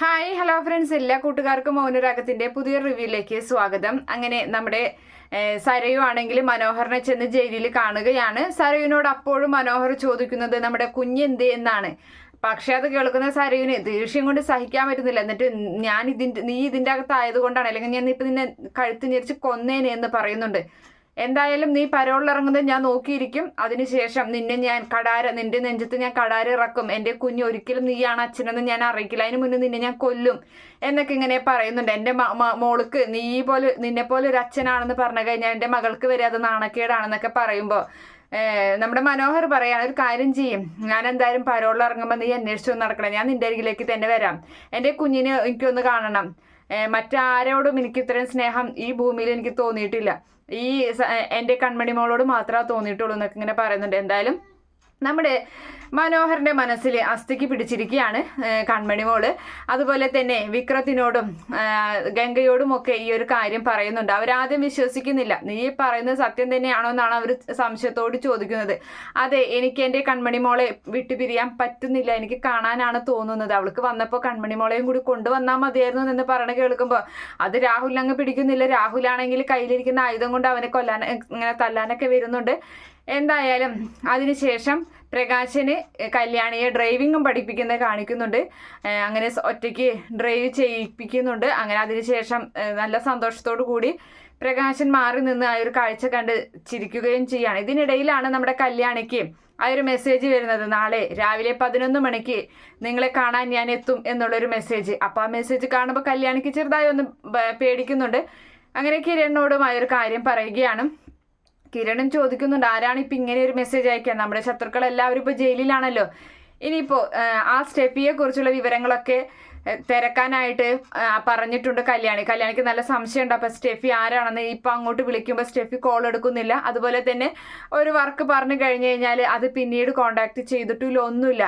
Hi hello friends എല്ലാ കൂട്ടുകാർക്കും മൗനരാഗത്തിന്റെ പുതിയ റിവ്യൂയിലേക്ക് സ്വാഗതം. അങ്ങനെ നമ്മുടെ സരയു ആണെങ്കിൽ മനോഹറിനെ ചെന്ന് ജയിലിൽ കാണുകയാണ്. സരയുവിനോട് അപ്പോഴും മനോഹർ ചോദിക്കുന്നത് നമ്മുടെ കുഞ്ഞെന്ത് എന്നാണ്. പക്ഷെ അത് കേൾക്കുന്ന സരയുവിന് ദേഷ്യം കൊണ്ട് സഹിക്കാൻ പറ്റുന്നില്ല. എന്നിട്ട് ഞാൻ ഇതിന്റെ നീ ഇതിന്റെ അകത്തായത് കൊണ്ടാണ്. അല്ലെങ്കിൽ ഞാൻ ഇപ്പം നിന്നെ കഴുത്ത് ഞെരിച്ച് കൊന്നേനെ എന്ന് പറയുന്നുണ്ട്. എന്തായാലും നീ പരോളിലിറങ്ങുന്നത് ഞാൻ നോക്കിയിരിക്കും. അതിനുശേഷം നിന്നെ ഞാൻ കടാര നിന്റെ നെഞ്ചത്ത് ഞാൻ കടാര ഇറക്കും. എന്റെ കുഞ്ഞ് ഒരിക്കലും നീയാണ് അച്ഛനെന്ന് ഞാൻ അറിയിക്കില്ല. അതിന് മുന്നേ നിന്നെ ഞാൻ കൊല്ലും എന്നൊക്കെ ഇങ്ങനെ പറയുന്നുണ്ട്. എന്റെ മോൾക്ക് നീ പോലെ നിന്നെ പോലെ ഒരു അച്ഛനാണെന്ന് പറഞ്ഞു കഴിഞ്ഞാൽ എന്റെ മകൾക്ക് വരെ അത് നാണക്കേടാണെന്നൊക്കെ പറയുമ്പോൾ നമ്മുടെ മനോഹർ പറയാൻ ഒരു കാര്യം ചെയ്യും. ഞാൻ എന്തായാലും പരോളിൽ ഇറങ്ങുമ്പോൾ നീ അന്വേഷിച്ചു നടക്കണം. ഞാൻ നിന്റെ അരികിലേക്ക് തന്നെ വരാം. എന്റെ കുഞ്ഞിനെ എനിക്കൊന്ന് കാണണം. മറ്റാരോടും എനിക്ക് ഇത്രയും സ്നേഹം ഈ ഭൂമിയിൽ എനിക്ക് തോന്നിയിട്ടില്ല. ഈ എന്റെ കൺമണി മോളോട് മാത്രമേ തോന്നിയിട്ടുള്ളൂ എന്നൊക്കെ ഇങ്ങനെ പറയുന്നുണ്ട്. എന്തായാലും നമ്മുടെ മനോഹറിന്റെ മനസ്സിൽ അസ്ഥിക്ക് പിടിച്ചിരിക്കുകയാണ് കൺമണിമോൾ കൺമണി മോൾ. അതുപോലെ തന്നെ വിക്രത്തിനോടും ഗംഗയോടും ഒക്കെ ഈ ഒരു കാര്യം പറയുന്നുണ്ട്. അവരാദ്യം വിശ്വസിക്കുന്നില്ല. നീ പറയുന്നത് സത്യം തന്നെയാണോ എന്നാണ് അവർ സംശയത്തോട് ചോദിക്കുന്നത്. അതെ എനിക്ക് എന്റെ കൺമണി മോളെ വിട്ടുപിരിയാൻ പറ്റുന്നില്ല. എനിക്ക് കാണാനാണ് തോന്നുന്നത്. അവൾക്ക് വന്നപ്പോൾ കൺമണി മോളെയും കൂടി കൊണ്ടുവന്നാൽ മതിയായിരുന്നു എന്ന് പറഞ്ഞ് കേൾക്കുമ്പോൾ അത് രാഹുൽ അങ്ങ് പിടിക്കുന്നില്ല. രാഹുലാണെങ്കിൽ കയ്യിലിരിക്കുന്ന ആയുധം കൊണ്ട് അവനെ കൊല്ലാൻ ഇങ്ങനെ തല്ലാനൊക്കെ വരുന്നുണ്ട്. എന്തായാലും അതിനുശേഷം പ്രകാശന് കല്യാണിയെ ഡ്രൈവിങ്ങും പഠിപ്പിക്കുന്നത് കാണിക്കുന്നുണ്ട്. അങ്ങനെ ഒറ്റയ്ക്ക് ഡ്രൈവ് ചെയ്യിപ്പിക്കുന്നുണ്ട്. അങ്ങനെ അതിനുശേഷം ശേഷം നല്ല സന്തോഷത്തോടു കൂടി പ്രകാശൻ മാറി നിന്ന് ആ ഒരു കാഴ്ച കണ്ട് ചിരിക്കുകയും ചെയ്യാണ്. ഇതിനിടയിലാണ് നമ്മുടെ കല്യാണിക്ക് ആ ഒരു മെസ്സേജ് വരുന്നത്. നാളെ രാവിലെ പതിനൊന്ന് മണിക്ക് നിങ്ങളെ കാണാൻ ഞാൻ എത്തും എന്നുള്ളൊരു മെസ്സേജ് അപ്പോൾ ആ മെസ്സേജ് കാണുമ്പോൾ കല്യാണിക്ക് ചെറുതായി ഒന്ന് പേടിക്കുന്നുണ്ട്. അങ്ങനെ കിരണിനോടും ആ ഒരു കാര്യം പറയുകയാണ്. കിരണും ചോദിക്കുന്നുണ്ട് ആരാണ് ഇപ്പം ഇങ്ങനെ ഒരു മെസ്സേജ് അയക്കാൻ നമ്മുടെ ശത്രുക്കൾ എല്ലാവരും ഇപ്പോൾ ജയിലിലാണല്ലോ. ഇനിയിപ്പോൾ ആ സ്റ്റെപ്പിയെ കുറിച്ചുള്ള വിവരങ്ങളൊക്കെ തിരക്കാനായിട്ട് പറഞ്ഞിട്ടുണ്ട് കല്യാണി. കല്യാണിക്ക് നല്ല സംശയമുണ്ട്. അപ്പൊ സ്റ്റെഫി ആരാണെന്ന് ഇപ്പം അങ്ങോട്ട് വിളിക്കുമ്പോൾ സ്റ്റെഫി കോൾ എടുക്കുന്നില്ല. അതുപോലെ തന്നെ ഒരു വർക്ക് പറഞ്ഞു കഴിഞ്ഞു കഴിഞ്ഞാൽ അത് പിന്നീട് കോണ്ടാക്ട് ചെയ്തിട്ടില്ല ഒന്നുമില്ല.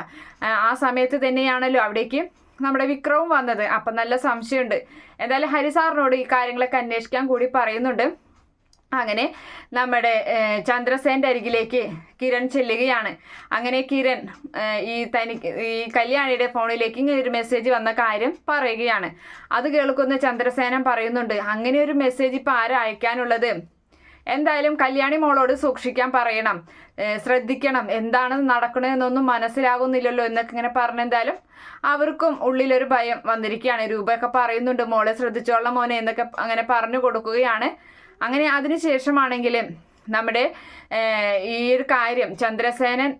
ആ സമയത്ത് തന്നെയാണല്ലോ അവിടേക്ക് നമ്മുടെ വിക്രവും വന്നത്. അപ്പം നല്ല സംശയമുണ്ട്. എന്തായാലും ഹരിസാറിനോട് ഈ കാര്യങ്ങളൊക്കെ അന്വേഷിക്കാൻ കൂടി പറയുന്നുണ്ട്. അങ്ങനെ നമ്മുടെ ചന്ദ്രസേന്റെ അരികിലേക്ക് കിരൺ ചെല്ലുകയാണ്. അങ്ങനെ കിരൺ ഈ തനിക്ക് ഈ കല്യാണിയുടെ ഫോണിലേക്ക് ഇങ്ങനെ ഒരു മെസ്സേജ് വന്ന കാര്യം പറയുകയാണ്. അത് കേൾക്കുന്ന ചന്ദ്രസേനൻ പറയുന്നുണ്ട് അങ്ങനെ ഒരു മെസ്സേജ് ഇപ്പം ആരാ അയക്കാനുള്ളത്? എന്തായാലും കല്യാണി മോളോട് സൂക്ഷിക്കാൻ പറയണം. ശ്രദ്ധിക്കണം. എന്താണ് നടക്കണതെന്നൊന്നും മനസ്സിലാകുന്നില്ലല്ലോ എന്നൊക്കെ ഇങ്ങനെ പറഞ്ഞെന്തായാലും അവർക്കും ഉള്ളിലൊരു ഭയം വന്നിരിക്കുകയാണ്. രൂപയൊക്കെ പറയുന്നുണ്ട് മോളെ ശ്രദ്ധിച്ചോളാം മോനെ എന്നൊക്കെ അങ്ങനെ പറഞ്ഞു കൊടുക്കുകയാണ്. അങ്ങനെ അതിനുശേഷമാണെങ്കിൽ നമ്മുടെ ഈ ഒരു കാര്യം ചന്ദ്രസേനൻ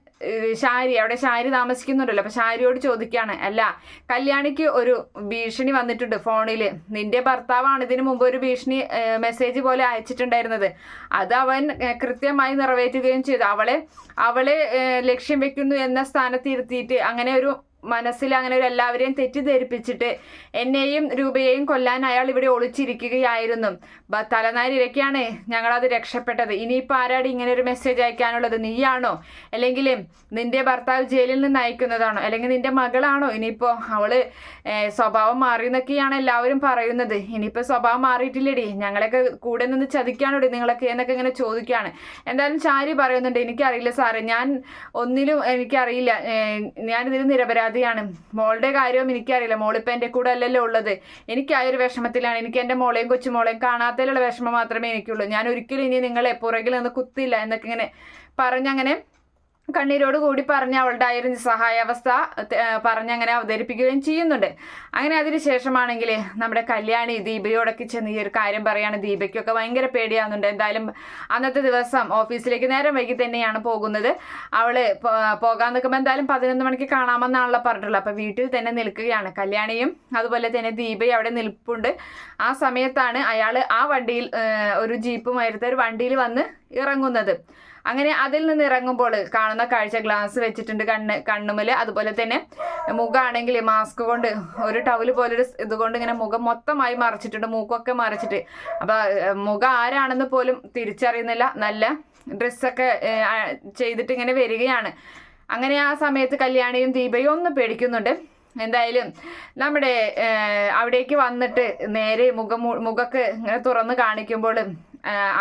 ഷാരി അവിടെ ശാരി താമസിക്കുന്നുണ്ടല്ലോ അപ്പൊ ശാരിയോട് ചോദിക്കുകയാണ് അല്ല കല്യാണിക്ക് ഒരു ഭീഷണി വന്നിട്ടുണ്ട് ഫോണിൽ നിന്റെ ഭർത്താവാണ് ഇതിനു മുമ്പ് ഒരു ഭീഷണി മെസ്സേജ് പോലെ അയച്ചിട്ടുണ്ടായിരുന്നത്. അത് അവൻ കൃത്യമായി നിറവേറ്റുകയും ചെയ്തു. അവളെ അവളെ ലക്ഷ്യം വെക്കുന്നു എന്ന സ്ഥാനത്ത് ഇരുത്തിയിട്ട് അങ്ങനെ ഒരു മനസ്സിൽ അങ്ങനെ ഒരു എല്ലാവരെയും തെറ്റിദ്ധരിപ്പിച്ചിട്ട് എന്നെയും രൂപയെയും കൊല്ലാൻ അയാൾ ഇവിടെ ഒളിച്ചിരിക്കുകയായിരുന്നു. തലനാരിരക്കാണ് ഞങ്ങളത് രക്ഷപ്പെട്ടത്. ഇനിയിപ്പോൾ ആരാടി ഇങ്ങനെ ഒരു മെസ്സേജ് അയക്കാനുള്ളത്? നീയാണോ? അല്ലെങ്കിൽ നിന്റെ ഭർത്താവ് ജയിലിൽ നിന്ന് അയക്കുന്നതാണോ? അല്ലെങ്കിൽ നിന്റെ മകളാണോ? ഇനിയിപ്പോൾ അവൾ സ്വഭാവം മാറി എന്നൊക്കെയാണ് എല്ലാവരും പറയുന്നത്. ഇനിയിപ്പോൾ സ്വഭാവം മാറിയിട്ടില്ലേടി. ഞങ്ങളൊക്കെ കൂടെ നിന്ന് ചതിക്കാനോടി നിങ്ങളൊക്കെ എന്നൊക്കെ ഇങ്ങനെ ചോദിക്കുകയാണ് എന്തായാലും ചാരി പറയുന്നുണ്ട്. എനിക്കറിയില്ല സാറേ. ഞാൻ ഒന്നിലും എനിക്കറിയില്ല. ഞാനിതിൽ നിരപരാധിയാണ് മോളുടെ കാര്യവും എനിക്കറിയില്ല. മോളിപ്പോൾ എന്റെ കൂടെ അല്ലല്ലോ ഉള്ളത്. എനിക്ക് ആ ഒരു വിഷമത്തിലാണ്. എനിക്ക് എന്റെ മോളെയും കൊച്ചുമോളെയും കാണാത്തതിലുള്ള വിഷമം മാത്രമേ എനിക്കുള്ളൂ. ഞാൻ ഒരിക്കലും ഇനി നിങ്ങളെ പുറകിൽ നിന്ന് കുത്തില്ല എന്നൊക്കെ ഇങ്ങനെ പറഞ്ഞങ്ങനെ കണ്ണീരോട് കൂടി പറഞ്ഞ് അവളുടെ ആ ഒരു നിസ്സഹായാവസ്ഥ പറഞ്ഞ് അങ്ങനെ അവതരിപ്പിക്കുകയും ചെയ്യുന്നുണ്ട്. അങ്ങനെ അതിന് ശേഷമാണെങ്കിൽ നമ്മുടെ കല്യാണി ദീപയോടൊക്കെ ചെന്ന് ഈ ഒരു കാര്യം പറയാണ്. ദീപയ്ക്കൊക്കെ ഭയങ്കര പേടിയാവുന്നുണ്ട്. എന്തായാലും അന്നത്തെ ദിവസം ഓഫീസിലേക്ക് നേരം വൈകി തന്നെയാണ് പോകുന്നത്. അവൾ പോ- പോകാൻ നിൽക്കുമ്പോൾ എന്തായാലും പതിനൊന്ന് മണിക്ക് കാണാമെന്നാണല്ലോ പറഞ്ഞിട്ടുള്ളത്. അപ്പോൾ വീട്ടിൽ തന്നെ നിൽക്കുകയാണ് കല്യാണിയും അതുപോലെ തന്നെ ദീപയും അവിടെ നിൽപ്പുണ്ട്. ആ സമയത്താണ് അയാൾ ആ വണ്ടിയിൽ ഒരു ഒരു ജീപ്പുമായിട്ട് ഒരു വണ്ടിയിൽ വന്ന് ഇറങ്ങുന്നത്. അങ്ങനെ അതിൽ നിന്ന് ഇറങ്ങുമ്പോൾ കാണുന്ന കാഴ്ച ഗ്ലാസ് വെച്ചിട്ടുണ്ട് കണ്ണ് കണ്ണുമൽ അതുപോലെ തന്നെ മുഖമാണെങ്കിൽ മാസ്ക് കൊണ്ട് ഒരു ടവൽ പോലൊരു ഇതുകൊണ്ട് ഇങ്ങനെ മുഖം മൊത്തമായി മറച്ചിട്ടുണ്ട് മൂക്കൊക്കെ മറച്ചിട്ട്. അപ്പോൾ മുഖം ആരാണെന്ന് പോലും തിരിച്ചറിയുന്നില്ല. നല്ല ഡ്രസ്സൊക്കെ ചെയ്തിട്ട് ഇങ്ങനെ വരികയാണ്. അങ്ങനെ ആ സമയത്ത് കല്യാണിയും ദീപയും ഒന്ന് പേടിക്കുന്നുണ്ട്. എന്തായാലും നമ്മുടെ അവിടേക്ക് വന്നിട്ട് നേരെ മുഖം മുഖക്ക് ഇങ്ങനെ തുറന്ന് കാണിക്കുമ്പോൾ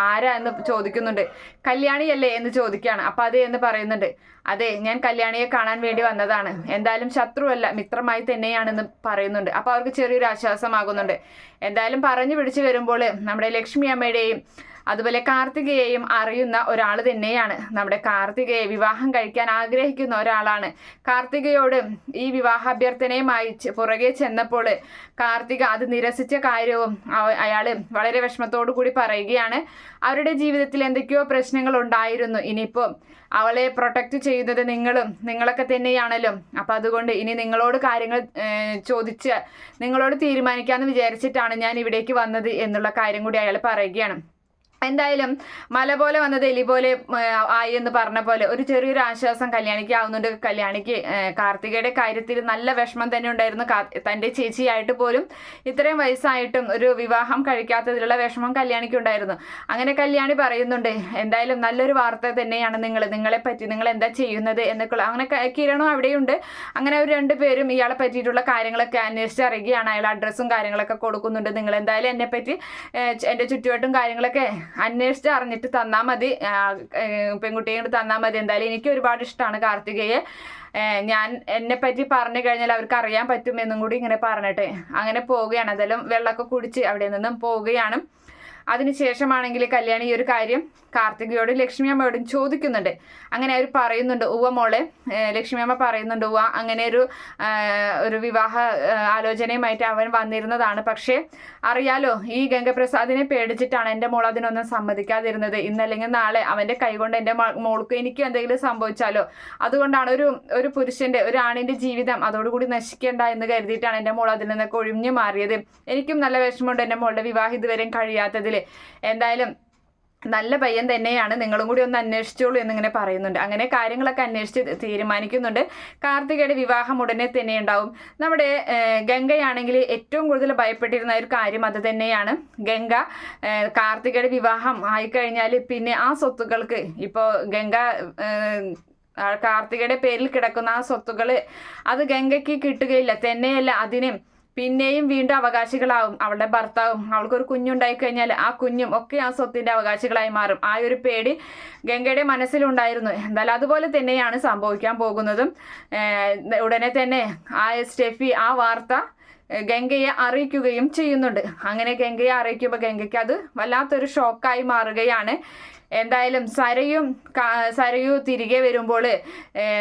ആരാ എന്ന് ചോദിക്കുന്നുണ്ട്. കല്യാണിയല്ലേ എന്ന് ചോദിക്കുകയാണ്. അപ്പം അതെ എന്ന് പറയുന്നുണ്ട്. അതെ ഞാൻ കല്യാണിയെ കാണാൻ വേണ്ടി വന്നതാണ്. എന്തായാലും ശത്രുവല്ല മിത്രമായി തന്നെയാണെന്ന് പറയുന്നുണ്ട്. അപ്പോൾ അവർക്ക് ചെറിയൊരു ആശ്വാസമാകുന്നുണ്ട്. എന്തായാലും പറഞ്ഞു പിടിച്ചു വരുമ്പോൾ നമ്മുടെ ലക്ഷ്മി അമ്മയുടെയും അതുപോലെ കാർത്തികയെയും അറിയുന്ന ഒരാൾ തന്നെയാണ്. നമ്മുടെ കാർത്തികയെ വിവാഹം കഴിക്കാൻ ആഗ്രഹിക്കുന്ന ഒരാളാണ്. കാർത്തികയോട് ഈ വിവാഹാഭ്യർത്ഥനയുമായി പുറകെ ചെന്നപ്പോൾ കാർത്തിക അത് നിരസിച്ച കാര്യവും അയാൾ വളരെ വിഷമത്തോടു കൂടി പറയുകയാണ്. അവരുടെ ജീവിതത്തിൽ എന്തൊക്കെയോ പ്രശ്നങ്ങൾ ഉണ്ടായിരുന്നു. ഇനിയിപ്പോൾ അവളെ പ്രൊട്ടക്റ്റ് ചെയ്യുന്നത് നിങ്ങളും നിങ്ങളൊക്കെ തന്നെയാണല്ലോ. അപ്പം അതുകൊണ്ട് ഇനി നിങ്ങളോട് കാര്യങ്ങൾ ചോദിച്ച് നിങ്ങളോട് തീരുമാനിക്കാമെന്ന് വിചാരിച്ചിട്ടാണ് ഞാൻ ഇവിടേക്ക് വന്നത് എന്നുള്ള കാര്യം കൂടി അയാൾ പറയുകയാണ്. എന്തായാലും മല പോലെ വന്നത് എലി പോലെ ആയി എന്ന് പറഞ്ഞ പോലെ ഒരു ചെറിയൊരു ആശ്വാസം കല്യാണിക്ക് ആവുന്നുണ്ട്. കല്യാണിക്ക് കാർത്തികയുടെ കാര്യത്തിൽ നല്ല വിഷമം തന്നെ ഉണ്ടായിരുന്നു. തന്റെ ചേച്ചിയായിട്ട് പോലും ഇത്രയും വയസ്സായിട്ടും ഒരു വിവാഹം കഴിക്കാത്തതിലുള്ള വിഷമം കല്യാണിക്ക് ഉണ്ടായിരുന്നു. അങ്ങനെ കല്യാണി പറയുന്നുണ്ട് എന്തായാലും നല്ലൊരു വാർത്ത തന്നെയാണ് നിങ്ങൾ നിങ്ങളെ പറ്റി നിങ്ങൾ എന്താ ചെയ്യുന്നത് എന്നൊക്കെയുള്ള. അങ്ങനെ കിരണും അവിടെയുണ്ട്. അങ്ങനെ അവർ രണ്ടുപേരും ഇയാളെ പറ്റിയിട്ടുള്ള കാര്യങ്ങളൊക്കെ അന്വേഷിച്ച് അറിയുകയാണ്. അയാൾ അഡ്രസ്സും കാര്യങ്ങളൊക്കെ കൊടുക്കുന്നുണ്ട്. നിങ്ങൾ എന്തായാലും എന്നെ പറ്റി എന്റെ ചുറ്റുവട്ടും കാര്യങ്ങളൊക്കെ അന്വേഷിച്ച് അറിഞ്ഞിട്ട് തന്നാൽ മതി. പെൺകുട്ടിയെ കൊണ്ട് തന്നാൽ മതി. എന്തായാലും എനിക്ക് ഒരുപാട് ഇഷ്ടമാണ് കാർത്തികയെ. ഞാൻ എന്നെ പറ്റി പറഞ്ഞു കഴിഞ്ഞാൽ അവർക്ക് അറിയാൻ പറ്റുമെന്നും കൂടി ഇങ്ങനെ പറഞ്ഞിട്ട്. അങ്ങനെ പോവുകയാണ്. അതെല്ലാം വെള്ളമൊക്കെ കുടിച്ച് അവിടെ നിന്നും പോവുകയാണ്. അതിനുശേഷമാണെങ്കിൽ കല്യാണി ഈ ഒരു കാര്യം കാർത്തികയോടും ലക്ഷ്മി അമ്മയോടും ചോദിക്കുന്നുണ്ട്. അങ്ങനെ അവർ പറയുന്നുണ്ട് ഉവ്വ മോളെ. ഏഹ് ലക്ഷ്മി അമ്മ പറയുന്നുണ്ട് ഉവ അങ്ങനെ ഒരു ഒരു വിവാഹ ആലോചനയുമായിട്ട് അവൻ വന്നിരുന്നതാണ്. പക്ഷേ അറിയാലോ ഈ ഗംഗപ്രസാദിനെ പേടിച്ചിട്ടാണ് എന്റെ മോൾ അതിനൊന്നും സമ്മതിക്കാതിരുന്നത്. ഇന്നല്ലെങ്കിൽ നാളെ അവന്റെ കൈകൊണ്ട് എന്റെ മോൾക്ക് എനിക്ക് എന്തെങ്കിലും സംഭവിച്ചാലോ? അതുകൊണ്ടാണ് ഒരു ഒരു പുരുഷന്റെ ഒരു ആണിന്റെ ജീവിതം അതോടുകൂടി നശിക്കേണ്ട എന്ന് കരുതിയിട്ടാണ് എന്റെ മോൾ അതിൽ നിന്നൊക്കെ ഒഴിഞ്ഞു മാറിയത്. എനിക്കും നല്ല വിഷമമുണ്ട് എന്റെ മോളുടെ വിവാഹം ഇതുവരെയും കഴിയാത്തതിൽ എന്തായാലും നല്ല പയ്യൻ തന്നെയാണ്. നിങ്ങളും കൂടി ഒന്ന് അന്വേഷിച്ചോളൂ എന്നിങ്ങനെ പറയുന്നുണ്ട്. അങ്ങനെ കാര്യങ്ങളൊക്കെ അന്വേഷിച്ച് തീരുമാനിക്കുന്നുണ്ട്. കാർത്തികയുടെ വിവാഹം ഉടനെ തന്നെ ഉണ്ടാവും. നമ്മുടെ ഗംഗയാണെങ്കിൽ ഏറ്റവും കൂടുതൽ ഭയപ്പെട്ടിരുന്ന ഒരു കാര്യം അത് തന്നെയാണ്. ഗംഗ കാർത്തികയുടെ വിവാഹം ആയിക്കഴിഞ്ഞാൽ പിന്നെ ആ സ്വത്തുക്കൾക്ക് ഇപ്പോൾ ഗംഗ കാർത്തികയുടെ പേരിൽ കിടക്കുന്ന ആ സ്വത്തുകൾ അത് ഗംഗയ്ക്ക് കിട്ടുകയില്ല. തന്നെയല്ല അതിന് പിന്നെയും വീണ്ടും അവകാശികളാവും അവളുടെ ഭർത്താവും. അവൾക്കൊരു കുഞ്ഞുണ്ടായി കഴിഞ്ഞാൽ ആ കുഞ്ഞും ഒക്കെ ആ സ്വത്തിന്റെ അവകാശികളായി മാറും. ആ ഒരു പേടി ഗംഗയുടെ മനസ്സിലുണ്ടായിരുന്നു. എന്തായാലും അതുപോലെ തന്നെയാണ് സംഭവിക്കാൻ പോകുന്നതും. ഉടനെ തന്നെ ആ സ്റ്റെഫി ആ വാർത്ത ഗംഗയെ അറിയിക്കുകയും ചെയ്യുന്നുണ്ട്. അങ്ങനെ ഗംഗയെ അറിയിക്കുമ്പോൾ ഗംഗയ്ക്ക് അത് വല്ലാത്തൊരു ഷോക്കായി മാറുകയാണ്. എന്തായാലും സരയും സരയു തിരികെ വരുമ്പോൾ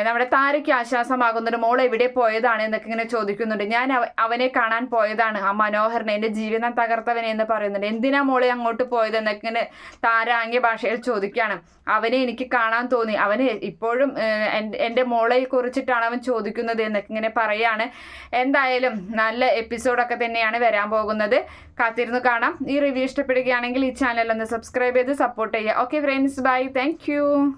നമ്മുടെ താരയ്ക്ക് ആശ്വാസമാകുന്നുണ്ട് മോൾ എവിടെ പോയതാണ് എന്നൊക്കെ ഇങ്ങനെ ചോദിക്കുന്നുണ്ട്. ഞാൻ അവനെ കാണാൻ പോയതാണ്. ആ മനോഹരനെ എന്റെ ജീവിതം തകർത്തവനെ എന്ന് പറയുന്നുണ്ട്. എന്തിനാ മോളെ അങ്ങോട്ട് പോയത് എന്നൊക്കെ ഇങ്ങനെ താര ആംഗ്യ ഭാഷയിൽ ചോദിക്കുകയാണ്. അവനെ എനിക്ക് കാണാൻ തോന്നി. അവന് ഇപ്പോഴും എന്റെ- മോളെ കുറിച്ചിട്ടാണ് അവൻ ചോദിക്കുന്നത് എന്നൊക്കെ ഇങ്ങനെ പറയാണ്. എന്തായാലും നല്ല എപ്പിസോഡൊക്കെ തന്നെയാണ് വരാൻ പോകുന്നത്. കാത്തിരുന്ന് കാണാം. ഈ റിവ്യൂ ഇഷ്ടപ്പെടുകയാണെങ്കിൽ ഈ ചാനൽ ഒന്ന് സബ്സ്ക്രൈബ് ചെയ്ത് സപ്പോർട്ട് ചെയ്യുക. Okay friends. Bye. Thank you.